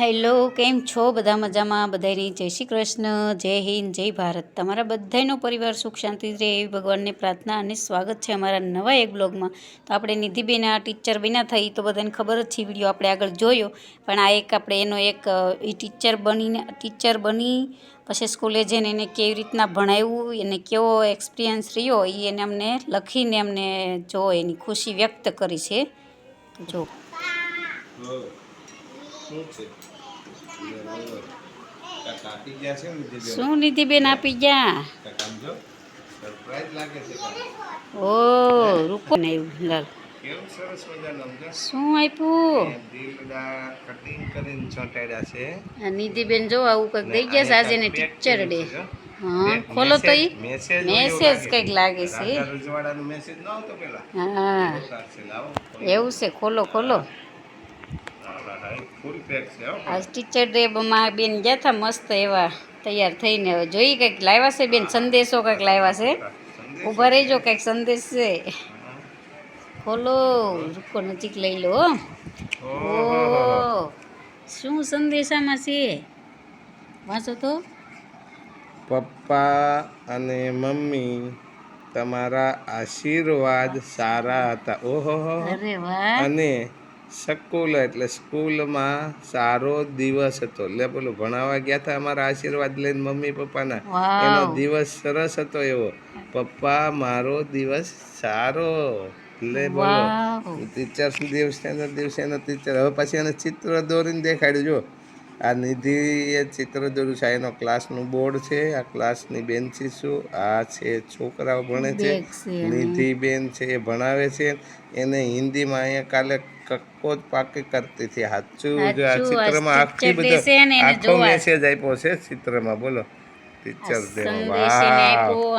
Hello, કેમ છો? બધા મજામાં? બધાની જય શ્રી કૃષ્ણ, જય હિન્દ, જય ભારત. તમારા બધાનો પરિવાર સુખ શાંતિ રહે એવી ભગવાનની પ્રાર્થના અને સ્વાગત છે અમારા નવા એક બ્લોગમાં. તો આપણે નિધિબેન આ ટીચર બન્યા થઈ તો બધાને ખબર જ છે, વીડિયો આપણે આગળ જોયો. પણ આ એક આપણે એનો એક એ ટીચર બનીને, ટીચર બની, પછી સ્કૂલે જઈને એને કેવી રીતના ભણાવ્યું, એને કેવો એક્સપિરિયન્સ રહ્યો એ એને અમને લખીને અમને જો એની ખુશી વ્યક્ત કરી છે. જો. શું છે? નિધિબેન આપી ગયા. ઓ રૂકો ને લાલ. શું આપ્યું? કટિંગ કરીને ચોંટાડ્યા છે. નિધિબેન જો આવું કંઈક દઈ ગયા છે આજે ને ટીચર ડે હા ખોલો તો ઈ. મેસેજ કંઈક લાગે છે. હા. એવું છે ખોલો ખોલો. આજ ટીચર ડે માં બેન ગયા હતા મસ્ત એવા તૈયાર થઈને. હવે જોઈ કંઈક લાવ્યા છે બેન સંદેશો કંઈક લાવ્યા છે. ઊભા રહેજો કંઈક સંદેશ છે. ખોલો રૂકો નજીક લઈ લો ઓ શું સંદેશામાં છે? વાંચો તો. પપ્પા અને મમ્મી તમારા આશીર્વાદ સારા હતા. ઓહો અને સ્કૂલ એટલે સ્કૂલમાં સારો દિવસ હતો. એટલે બોલો ભણાવવા ગયા હતા અમારા આશીર્વાદ લઈને મમ્મી પપ્પાના. એનો દિવસ સરસ હતો એવો. પપ્પા મારો દિવસ સારો. એટલે બોલો. ટીચર્સ દિવસેનો દિવસેનો ટીચર. હવે પછી એને ચિત્ર દોરીને દેખાડ્યું. જો આ નિધિએ ચિત્ર દોર્યું છે આ એનો ક્લાસનું બોર્ડ છે. આ ક્લાસની બેન્ચીસું આ છે છોકરાઓ ભણે છે. નિધિ બેન છે એ ભણાવે છે. એને હિન્દીમાં અહીંયા કાલે કક્કો જ પાકી કરતી હતી. સાચું જો આ ચિત્રમાં આખી બધો આખો મેસેજ આપ્યો છે ચિત્રમાં. બોલો. ટીચર ડે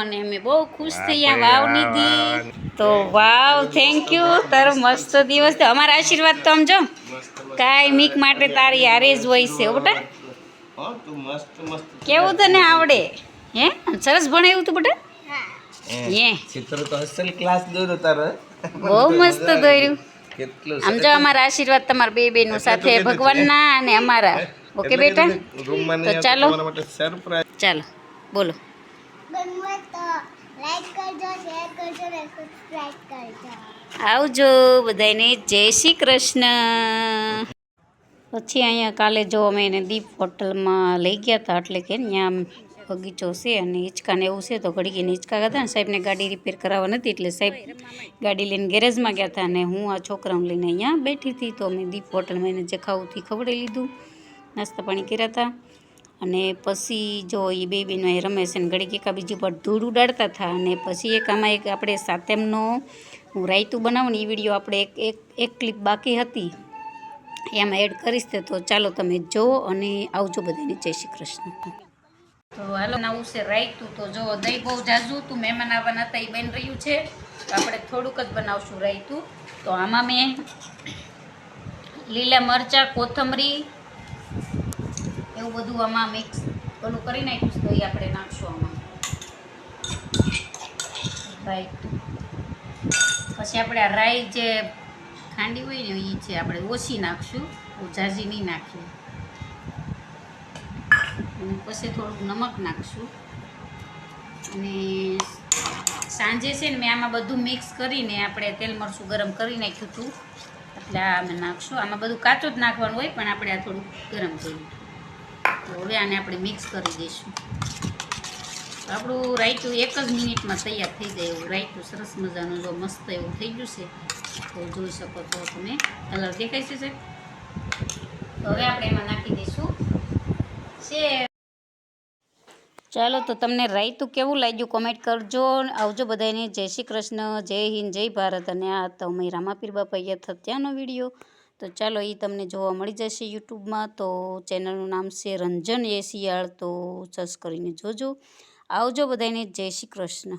અને અમે બહુ ખુશ થયા વાવ નિધિ. તો વાવ થેન્ક યુ તારો મસ્ત દિવસ તો અમારા આશીર્વાદ તો આમ જો કાંઈ મીક માટે તારી હારે જ હોય છે બેટા હા તું મસ્ત મસ્ત કેવું તને આવડે? હે? સરસ ભણે એવું તું બેટા? હે ચિત્ર તો અસલ ક્લાસ દોર્યો તારો? બહુ મસ્ત દોર્યું. કેટલું આમ જો અમારા આશીર્વાદ તમારા બે બેનો સાથે ભગવાનના અને અમારા. ઓકે બેટા રૂમમાં તો નહીં ચાલો. આવતો તમારા માટે સરપ્રાઈઝ ચાલો બોલો બનવું તો લાઈક કરજો શેર કરજો ને સબસ્ક્રાઇબ કરજો આવજો બધાને જય શ્રી કૃષ્ણ પછી અહીંયા કાલે જો અમે એને દીપ હોટલમાં લઈ ગયા હતા એટલે કે ત્યાં બગીચો છે અને હિંચકાને એવું છે તો ઘડીકીને હિંચકા હતા ને સાહેબને ગાડી રિપેર કરાવવા નથી એટલે સાહેબ ગાડી લઈને ગેરેજમાં ગયા હતા અને હું આ છોકરાઓને લઈને અહીંયા બેઠી હતી તો અમે દીપ હોટલમાં એને જે ખાવું હતી ખવડાવી લીધું. નાસ્તા પાણી કર્યા હતા. અને પછી જો એ બે બેનો એ રમે છે ને ઘડીક એકા બીજી પર ધૂળ ઉડાડતા હતા. અને પછી એક આમાં એક આપણે સાતેમનો હું રાયતું બનાવું ને એ વીડિયો આપણે એક એક એક ક્લિપ બાકી હતી. એમાં એડ કરીશ તે તો ચાલો તમે જુઓ અને આવજો બધાને. જય શ્રી કૃષ્ણ. તો હાલો, નવું છે રાયતું. તો જો દહીં બહુ જાજુ તું મહેમાન આવવાના હતા એ બની રહ્યું છે. તો આપણે થોડુંક જ બનાવશું રાયતું. તો આમાં મેં લીલા મરચાં, કોથમરી એવું બધું આમાં મિક્સ ઓલું કરી નાખ્યું છે એ આપણે નાખશું આમાં. રાયતું પછી આપણે આ રાઈ જે ખાંડી હોય ને એ છે આપણે ઓછી નાખશું ઝાઝી નહીં નાખીએ. અને પછી થોડુંક નમક નાખશું. અને સાંજે છે ને મેં આમાં બધું મિક્સ કરીને આપણે તેલ મરચું ગરમ કરી નાખ્યું હતું. એટલે આ અમે નાખશું. આમાં બધું કાચું જ નાખવાનું હોય પણ આપણે આ થોડુંક ગરમ કર્યું. તો હવે આને આપણે મિક્સ કરી દઈશું. આપણું રાયતું એક જ મિનિટમાં તૈયાર થઈ જાય એવું. રાયતું સરસ મજાનું જો મસ્ત એવું થઈ ગયું છે, તો જોઈ શકો છો તમે. કલર દેખાય છે સાહેબ? તો હવે આપણે એમાં નાખી દઈશું. છે. ચાલો, તો તમને રાયતું કેવું લાગ્યું કોમેન્ટ કરજો. આવજો બધાને જય શ્રી કૃષ્ણ, જય હિન્દ, જય ભારત. અને આ તો અમે રામાપીર બાપા થત્યાનો વીડિયો. તો ચાલો એ તમને જોવા મળી જશે યુટ્યુબમાં. તો ચેનલનું નામ છે રંજન એશિયાળ તો સર્ચ કરીને જોજો. આવજો બધાને જય શ્રી કૃષ્ણ.